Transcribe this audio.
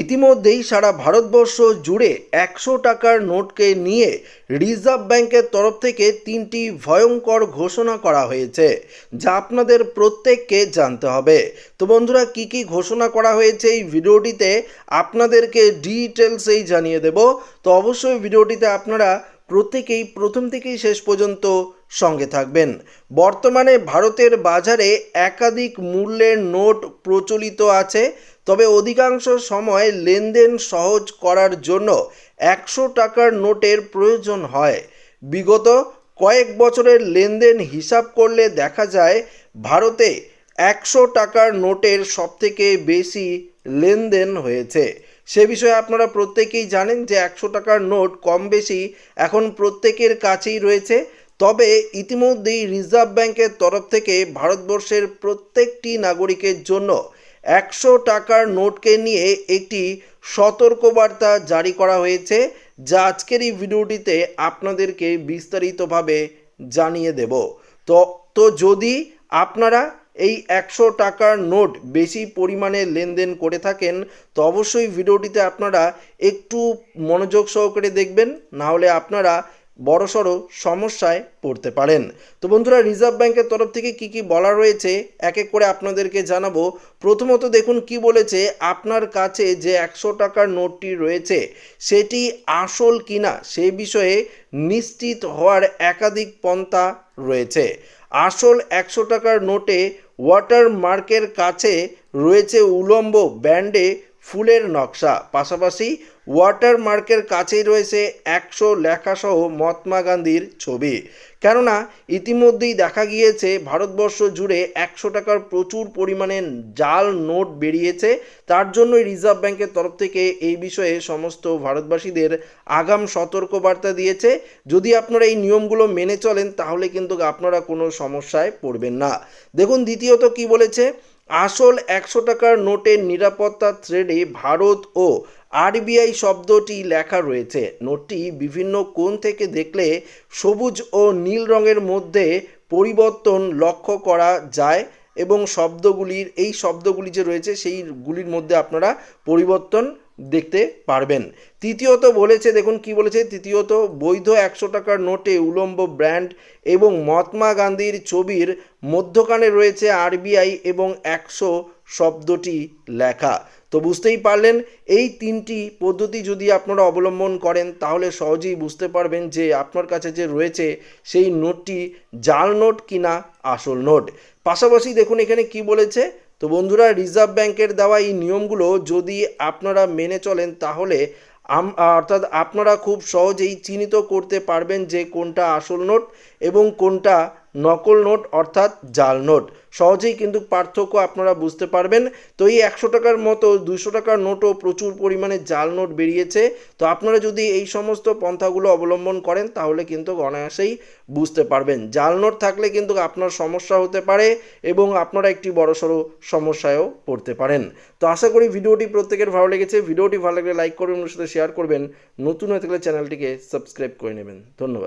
ইতিমধ্যেই সারা ভারতবর্ষ জুড়ে একশো টাকার নোটকে নিয়ে রিজার্ভ ব্যাংকের তরফ থেকে তিনটি ভয়ঙ্কর ঘোষণা করা হয়েছে, যা আপনাদের প্রত্যেককে জানতে হবে। তো বন্ধুরা, কি কি ঘোষণা করা হয়েছে এই ভিডিওটিতে আপনাদেরকে ডিটেলসেই জানিয়ে দেব। তো অবশ্যই ভিডিওটিতে আপনারা প্রত্যেকেই, প্রথম থেকেই শেষ পর্যন্ত সঙ্গে থাকবেন। বর্তমানে ভারতের বাজারে একাধিক মূল্যের নোট প্রচলিত আছে, তবে অধিকাংশ সময় লেনদেন সহজ করার জন্য একশো টাকার নোটের প্রয়োজন হয়। বিগত কয়েক বছরের লেনদেন হিসাব করলে দেখা যায়, ভারতে একশো টাকার নোটের সবথেকে বেশি লেনদেন হয়েছে। সে বিষয়ে আপনারা প্রত্যেকেই জানেন যে একশো টাকার নোট কম বেশি এখন প্রত্যেকের কাছেই রয়েছে। তবে ইতিমধ্যেই রিজার্ভ ব্যাংকের তরফ থেকে ভারতবর্ষের প্রত্যেকটি নাগরিকের জন্য একশো টাকার নোটকে নিয়ে একটি সতর্কবার্তা জারি করা হয়েছে, যা আজকের এই ভিডিওটিতে আপনাদেরকে বিস্তারিতভাবে জানিয়ে দেব। তো তো যদি আপনারা এই একশো টাকার নোট বেশি পরিমাণে লেনদেন করে থাকেন, তো অবশ্যই ভিডিওটিতে আপনারা একটু মনোযোগ সহকারে দেখবেন নাহলে আপনারা বড়সড় সমস্যায় পড়তে পারেন। তো বন্ধুরা রিজার্ভ ব্যাংকের তরফ থেকে কি কি বলা রয়েছে এক এক করে আপনাদেরকে জানাব। প্রথমত দেখুন কি বলেছে আপনার কাছে যে একশো টাকার নোটটি রয়েছে, সেটি আসল কিনা সেই বিষয়ে নিশ্চিত হওয়ার একাধিক পন্থা রয়েছে। আসল একশো টাকার নোটে ওয়াটার মার্কের কাছে রয়েছে উলম্ব ব্যান্ডে ফুলের নকশা। পাশাপাশি ওয়াটার মার্কের কাছেই রয়েছে একশো লেখাসহ মহাত্মা গান্ধীর ছবি। কেননা, ইতিমধ্যেই দেখা গিয়েছে, ভারতবর্ষ জুড়ে একশো টাকার প্রচুর পরিমাণে জাল নোট বেরিয়েছে। তার জন্যই রিজার্ভ ব্যাংকের তরফ থেকে এই বিষয়ে সমস্ত ভারতবাসীদের আগাম সতর্কবার্তা দিয়েছে। যদি আপনারা এই নিয়মগুলো মেনে চলেন, তাহলে কিন্তু আপনারা কোনো সমস্যায় পড়বেন না। দেখুন, দ্বিতীয়ত কি বলেছে? আসল একশো টাকার নোটের নিরাপত্তা থ্রেডে ভারত ও আরবিআই শব্দটি লেখা রয়েছে। নোটটি বিভিন্ন কোণ থেকে দেখলে সবুজ ও নীল রঙের মধ্যে পরিবর্তন লক্ষ্য করা যায় এবং শব্দগুলির, এই শব্দগুলি যে রয়েছে, সেইগুলির মধ্যে আপনারা পরিবর্তন দেখতে পারবেন। তৃতীয়ত বলেছে, দেখুন কি বলেছে, তৃতীয়ত বৈধ একশো টাকার নোটে উলম্ব ব্র্যান্ড এবং মহাত্মা গান্ধীর ছবির মধ্যখানে রয়েছে আরবিআই এবং একশো শব্দটি লেখা। তো বুঝতেই পারলেন, এই তিনটি পদ্ধতি যদি আপনারা অবলম্বন করেন, তাহলে সহজেই বুঝতে পারবেন যে আপনার কাছে যে রয়েছে সেই নোটটি জাল নোট কিনা আসল নোট। পাশাপাশি দেখুন এখানে কি বলেছে তো বন্ধুরা, রিজার্ভ ব্যাংকের দেওয়া এই নিয়মগুলো যদি আপনারা মেনে চলেন, তাহলে অর্থাৎ আপনারা খুব সহজেই চিহ্নিত করতে পারবেন যে কোনটা আসল নোট এবং কোনটা নকল নোট অর্থাৎ জাল নোট। সহজেই কিন্তু পার্থক্য আপনারা বুঝতে পারবেন। তো এই একশো টাকার মতো দুশো টাকার নোটও প্রচুর পরিমাণে জাল নোট বেরিয়েছে। তো আপনারা যদি এই সমস্ত পন্থাগুলো অবলম্বন করেন, তাহলে কিন্তু অনায়াসেই বুঝতে পারবেন। জাল নোট থাকলে কিন্তু আপনার সমস্যা হতে পারে এবং আপনারা একটি বড়সড় সমস্যায়ও পড়তে পারেন। তো আশা করি ভিডিওটি প্রত্যেকের ভালো লেগেছে। ভিডিওটি ভালো লাগলে লাইক করবেন ওর সাথে শেয়ার করবেন। নতুন হয়ে থাকলে চ্যানেলটিকে সাবস্ক্রাইব করে নেবেন। ধন্যবাদ।